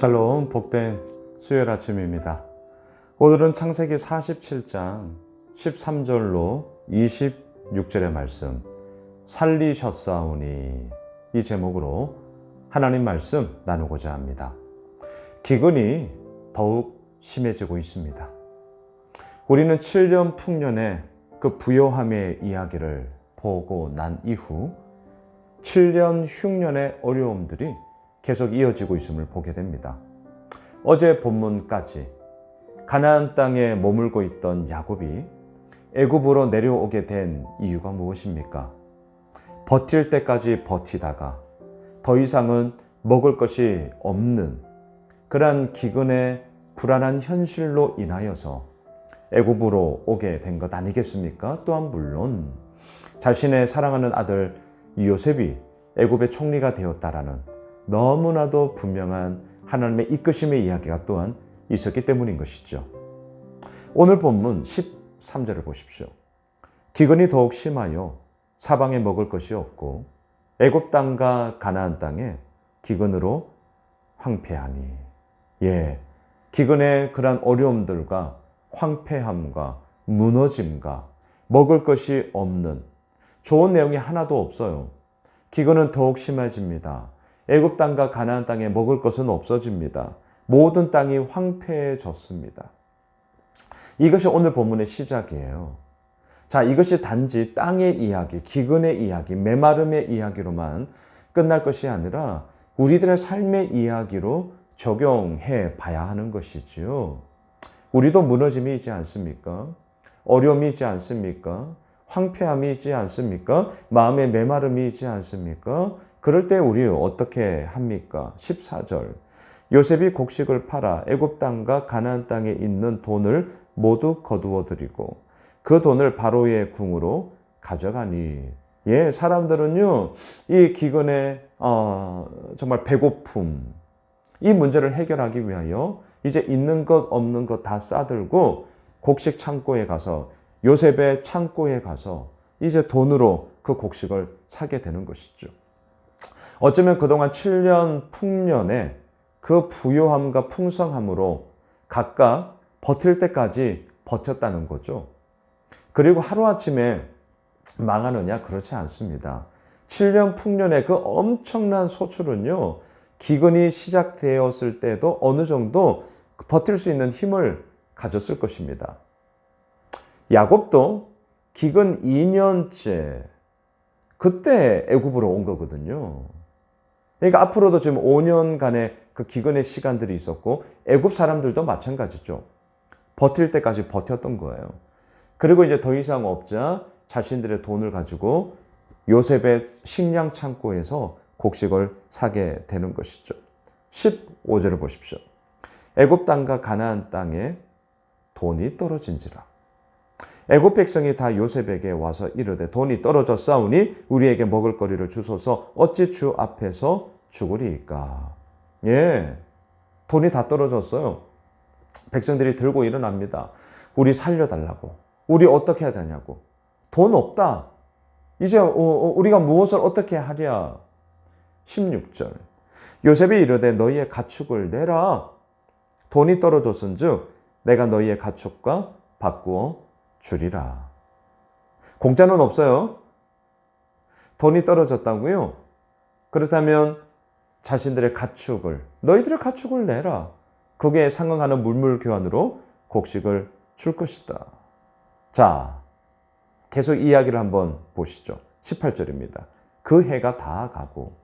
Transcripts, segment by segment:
샬롬 복된 수요일 아침입니다. 오늘은 창세기 47장 13절로 26절의 말씀 살리셨사오니 이 제목으로 하나님 말씀 나누고자 합니다. 기근이 더욱 심해지고 있습니다. 우리는 7년 풍년의 그 부요함의 이야기를 보고 난 이후 7년 흉년의 어려움들이 계속 이어지고 있음을 보게 됩니다. 어제 본문까지 가나안 땅에 머물고 있던 야곱이 애굽으로 내려오게 된 이유가 무엇입니까? 버틸 때까지 버티다가 더 이상은 먹을 것이 없는 그러한 기근의 불안한 현실로 인하여서 애굽으로 오게 된 것 아니겠습니까? 또한 물론 자신의 사랑하는 아들 요셉이 애굽의 총리가 되었다라는 너무나도 분명한 하나님의 이끄심의 이야기가 또한 있었기 때문인 것이죠. 오늘 본문 13절을 보십시오. 기근이 더욱 심하여 사방에 먹을 것이 없고 애굽 땅과 가나안 땅에 기근으로 황폐하니 예 기근의 그러한 어려움들과 황폐함과 무너짐과 먹을 것이 없는 좋은 내용이 하나도 없어요. 기근은 더욱 심해집니다. 애굽 땅과 가나안 땅에 먹을 것은 없어집니다. 모든 땅이 황폐해졌습니다. 이것이 오늘 본문의 시작이에요. 자, 이것이 단지 땅의 이야기, 기근의 이야기, 메마름의 이야기로만 끝날 것이 아니라 우리들의 삶의 이야기로 적용해 봐야 하는 것이지요. 우리도 무너짐이 있지 않습니까? 어려움이 있지 않습니까? 황폐함이 있지 않습니까? 마음의 메마름이 있지 않습니까? 그럴 때 우리 어떻게 합니까? 14절. 요셉이 곡식을 팔아 애굽 땅과 가나안 땅에 있는 돈을 모두 거두어 드리고 그 돈을 바로의 궁으로 가져가니 예, 사람들은요. 이 기근의 어, 정말 배고픔 이 문제를 해결하기 위하여 이제 있는 것 없는 것 다 싸들고 곡식 창고에 가서 요셉의 창고에 가서 이제 돈으로 그 곡식을 사게 되는 것이죠. 어쩌면 그동안 7년 풍년에 그 부요함과 풍성함으로 각각 버틸 때까지 버텼다는 거죠. 그리고 하루아침에 망하느냐? 그렇지 않습니다. 7년 풍년의 그 엄청난 소출은요, 기근이 시작되었을 때도 어느 정도 버틸 수 있는 힘을 가졌을 것입니다. 야곱도 기근 2년째 그때 애굽으로 온 거거든요. 그러니까 앞으로도 지금 5년간의 그 기근의 시간들이 있었고 애굽 사람들도 마찬가지죠. 버틸 때까지 버텼던 거예요. 그리고 이제 더 이상 없자 자신들의 돈을 가지고 요셉의 식량 창고에서 곡식을 사게 되는 것이죠. 15절을 보십시오. 애굽 땅과 가나안 땅에 돈이 떨어진지라. 애굽 백성이 다 요셉에게 와서 이르되 돈이 떨어져 싸우니 우리에게 먹을 거리를 주소서 어찌 주 앞에서 죽으리이까. 예. 돈이 다 떨어졌어요. 백성들이 들고 일어납니다. 우리 살려달라고. 우리 어떻게 해야 되냐고. 돈 없다. 이제 어, 우리가 무엇을 어떻게 하랴. 16절. 요셉이 이르되 너희의 가축을 내라. 돈이 떨어졌은즉 내가 너희의 가축과 바꾸어 주리라. 공짜는 없어요. 돈이 떨어졌다고요? 그렇다면 자신들의 가축을 너희들의 가축을 내라. 그게 상응하는 물물 교환으로 곡식을 줄 것이다. 자, 계속 이야기를 한번 보시죠. 18절입니다. 그 해가 다 가고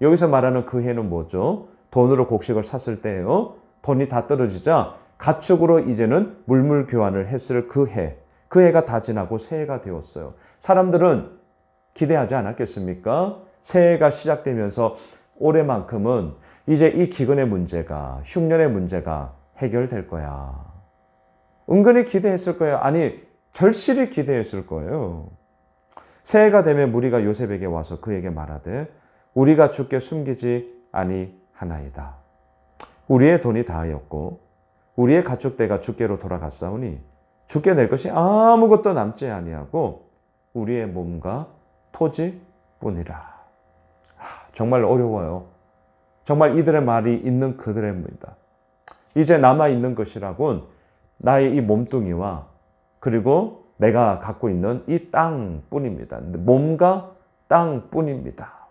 여기서 말하는 그 해는 뭐죠? 돈으로 곡식을 샀을 때예요. 돈이 다 떨어지자 가축으로 이제는 물물 교환을 했을 그 해. 그 해가 다 지나고 새해가 되었어요. 사람들은 기대하지 않았겠습니까? 새해가 시작되면서 올해만큼은 이제 이 기근의 문제가, 흉년의 문제가 해결될 거야. 은근히 기대했을 거예요. 아니, 절실히 기대했을 거예요. 새해가 되면 무리가 요셉에게 와서 그에게 말하되 우리가 주께 숨기지 아니하나이다. 우리의 돈이 다하였고 우리의 가축대가 주께로 돌아갔사오니 주께 낼 것이 아무것도 남지 아니하고 우리의 몸과 토지뿐이라. 정말 어려워요. 정말 이들의 말이 있는 그들입니다. 이제 남아 있는 것이라곤 나의 이 몸뚱이와 그리고 내가 갖고 있는 이 땅뿐입니다. 몸과 땅뿐입니다.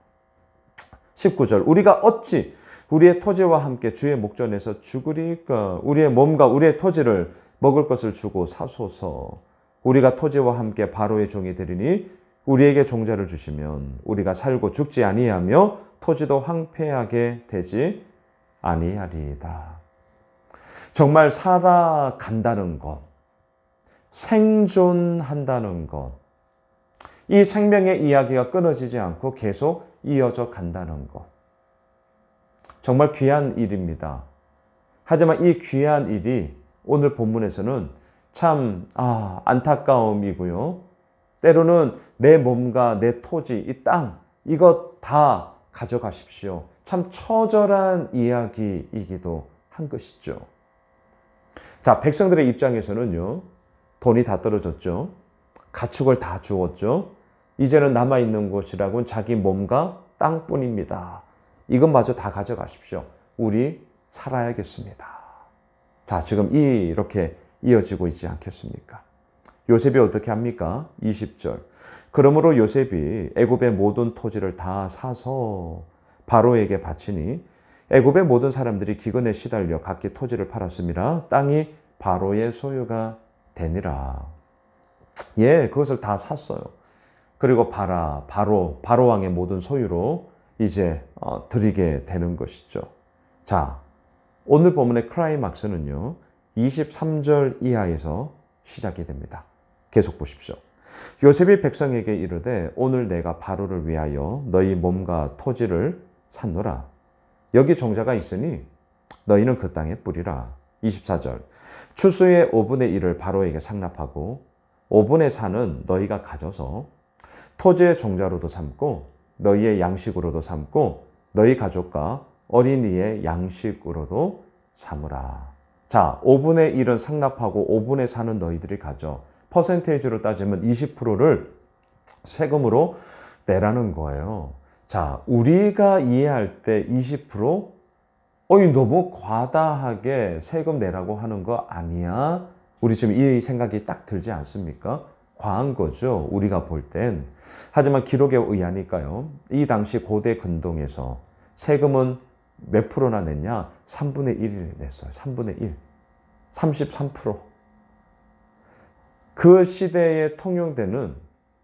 19절 우리가 어찌 우리의 토지와 함께 주의 목전에서 죽으리까 우리의 몸과 우리의 토지를 먹을 것을 주고 사소서 우리가 토지와 함께 바로의 종이 되리니 우리에게 종자를 주시면 우리가 살고 죽지 아니하며 토지도 황폐하게 되지 아니하리이다. 정말 살아간다는 것, 생존한다는 것, 이 생명의 이야기가 끊어지지 않고 계속 이어져 간다는 것. 정말 귀한 일입니다. 하지만 이 귀한 일이 오늘 본문에서는 참 아, 안타까움이고요. 때로는 내 몸과 내 토지, 이 땅, 이것 다 가져가십시오. 참 처절한 이야기이기도 한 것이죠. 자, 백성들의 입장에서는요, 돈이 다 떨어졌죠. 가축을 다 주었죠. 이제는 남아있는 곳이라고는 자기 몸과 땅뿐입니다. 이것마저 다 가져가십시오. 우리 살아야겠습니다. 자, 지금 이렇게 이어지고 있지 않겠습니까? 요셉이 어떻게 합니까? 20절. 그러므로 요셉이 애굽의 모든 토지를 다 사서 바로에게 바치니 애굽의 모든 사람들이 기근에 시달려 각기 토지를 팔았습니다. 땅이 바로의 소유가 되니라. 예, 그것을 다 샀어요. 그리고 바라, 바로, 바로 왕의 모든 소유로 이제 어, 드리게 되는 것이죠. 자, 오늘 본문의 클라이막스는요, 23절 이하에서 시작이 됩니다. 계속 보십시오. 요셉이 백성에게 이르되 오늘 내가 바로를 위하여 너희 몸과 토지를 샀노라. 여기 종자가 있으니 너희는 그 땅에 뿌리라. 24절. 추수의 5분의 1을 바로에게 상납하고 5분의 4는 너희가 가져서 토지의 종자로도 삼고 너희의 양식으로도 삼고 너희 가족과 어린이의 양식으로도 삼으라. 자, 5분의 1은 상납하고 5분의 4는 너희들이 가져. 퍼센테이지로 따지면 20%를 세금으로 내라는 거예요. 자, 우리가 이해할 때 20%? 어이, 너무 과다하게 세금 내라고 하는 거 아니야? 우리 지금 이 생각이 딱 들지 않습니까? 과한 거죠. 우리가 볼 땐. 하지만 기록에 의하니까요. 이 당시 고대 근동에서 세금은 몇 프로나 냈냐? 3분의 1을 냈어요. 3분의 1. 33%. 그 시대에 통용되는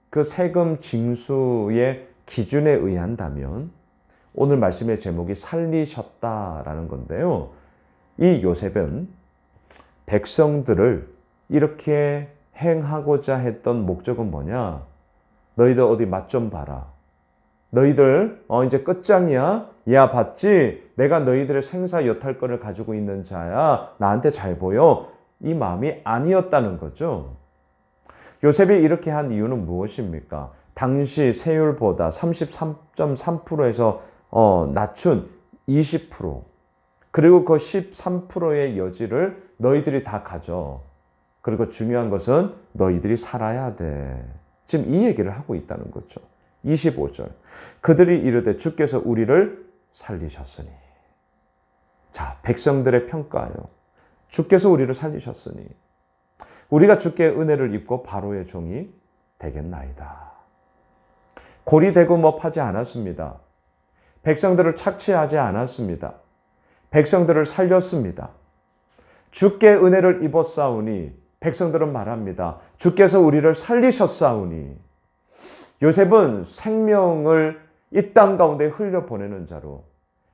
그 세금 징수의 기준에 의한다면 오늘 말씀의 제목이 살리셨다라는 건데요. 이 요셉은 백성들을 이렇게 행하고자 했던 목적은 뭐냐? 너희들 어디 맛 좀 봐라. 너희들 어 이제 끝장이야. 야 봤지? 내가 너희들의 생사 여탈권을 가지고 있는 자야. 나한테 잘 보여. 이 마음이 아니었다는 거죠. 요셉이 이렇게 한 이유는 무엇입니까? 당시 세율보다 33.3%에서 어, 낮춘 20% 그리고 그 13%의 여지를 너희들이 다 가져. 그리고 중요한 것은 너희들이 살아야 돼. 지금 이 얘기를 하고 있다는 거죠. 25절. 그들이 이르되 주께서 우리를 살리셨으니. 자, 백성들의 평가요. 주께서 우리를 살리셨으니. 우리가 주께 은혜를 입고 바로의 종이 되겠나이다. 고리되고 뭐 하지 않았습니다. 백성들을 착취하지 않았습니다. 백성들을 살렸습니다. 주께 은혜를 입었사오니 백성들은 말합니다. 주께서 우리를 살리셨사오니 요셉은 생명을 이 땅 가운데 흘려 보내는 자로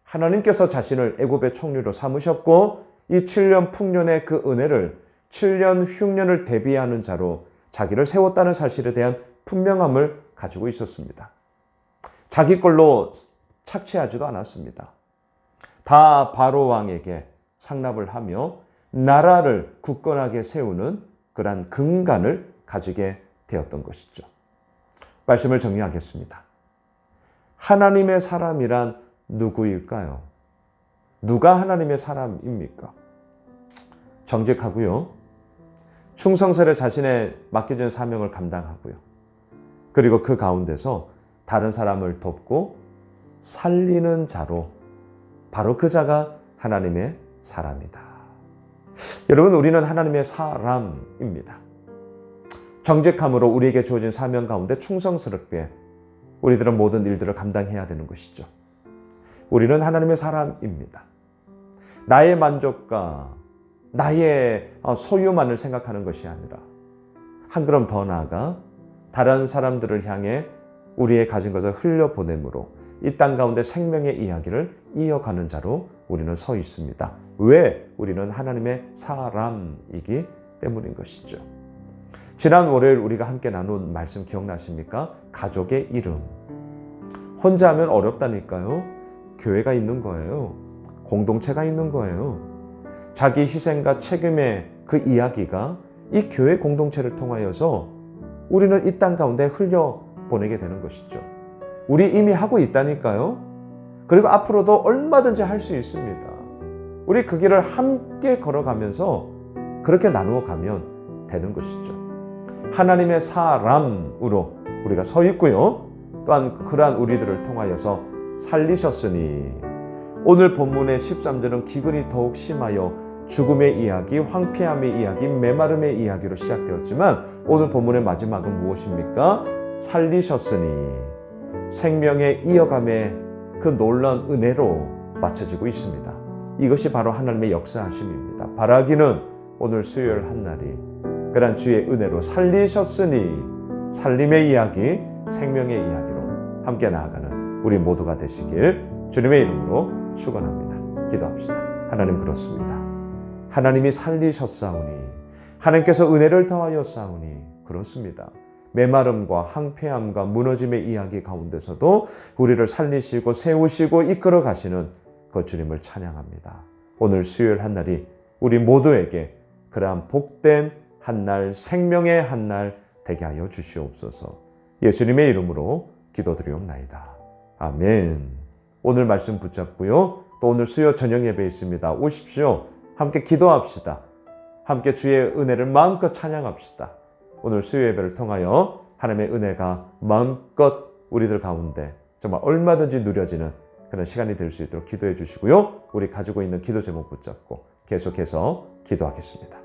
하나님께서 자신을 애굽의 총리로 삼으셨고 이 7년 풍년의 그 은혜를 7년 흉년을 대비하는 자로 자기를 세웠다는 사실에 대한 분명함을 가지고 있었습니다. 자기 걸로 착취하지도 않았습니다. 다 바로 왕에게 상납을 하며 나라를 굳건하게 세우는 그러한 근간을 가지게 되었던 것이죠. 말씀을 정리하겠습니다. 하나님의 사람이란 누구일까요? 누가 하나님의 사람입니까? 정직하고요. 충성스레 자신의 맡겨진 사명을 감당하고요. 그리고 그 가운데서 다른 사람을 돕고 살리는 자로 바로 그 자가 하나님의 사람이다. 여러분, 우리는 하나님의 사람입니다. 정직함으로 우리에게 주어진 사명 가운데 충성스럽게 우리들은 모든 일들을 감당해야 되는 것이죠. 우리는 하나님의 사람입니다. 나의 만족과 나의 어, 소유만을 생각하는 것이 아니라 한 걸음 더 나아가 다른 사람들을 향해 우리의 가진 것을 흘려보내므로 이 땅 가운데 생명의 이야기를 이어가는 자로 우리는 서 있습니다. 왜? 우리는 하나님의 사람이기 때문인 것이죠. 지난 월요일 우리가 함께 나눈 말씀 기억나십니까? 가족의 이름. 혼자 하면 어렵다니까요. 교회가 있는 거예요. 공동체가 있는 거예요. 자기 희생과 책임의 그 이야기가 이 교회 공동체를 통하여서 우리는 이 땅 가운데 흘려 보내게 되는 것이죠. 우리 이미 하고 있다니까요. 그리고 앞으로도 얼마든지 할 수 있습니다. 우리 그 길을 함께 걸어가면서 그렇게 나누어 가면 되는 것이죠. 하나님의 사람으로 우리가 서 있고요. 또한 그러한 우리들을 통하여서 살리셨으니 오늘 본문의 13절은 기근이 더욱 심하여 죽음의 이야기, 황폐함의 이야기, 메마름의 이야기로 시작되었지만 오늘 본문의 마지막은 무엇입니까? 살리셨으니 생명의 이어감의 그 놀라운 은혜로 맞춰지고 있습니다. 이것이 바로 하나님의 역사하심입니다. 바라기는 오늘 수요일 한 날이 그러한 주의 은혜로 살리셨으니 살림의 이야기, 생명의 이야기로 함께 나아가는 우리 모두가 되시길 주님의 이름으로 축원합니다. 기도합시다. 하나님 그렇습니다. 하나님이 살리셨사오니 하나님께서 은혜를 더하여 싸우니 그렇습니다. 메마름과 항폐함과 무너짐의 이야기 가운데서도 우리를 살리시고 세우시고 이끌어 가시는 그 주님을 찬양합니다. 오늘 수요일 한 날이 우리 모두에게 그러한 복된 한 날, 생명의 한 날 되게 하여 주시옵소서. 예수님의 이름으로 기도드리옵나이다. 아멘. 오늘 말씀 붙잡고요. 또 오늘 수요 저녁 예배 있습니다. 오십시오. 함께 기도합시다. 함께 주의 은혜를 마음껏 찬양합시다. 오늘 수요 예배를 통하여 하나님의 은혜가 마음껏 우리들 가운데 정말 얼마든지 누려지는 그런 시간이 될 수 있도록 기도해 주시고요. 우리 가지고 있는 기도 제목 붙잡고 계속해서 기도하겠습니다.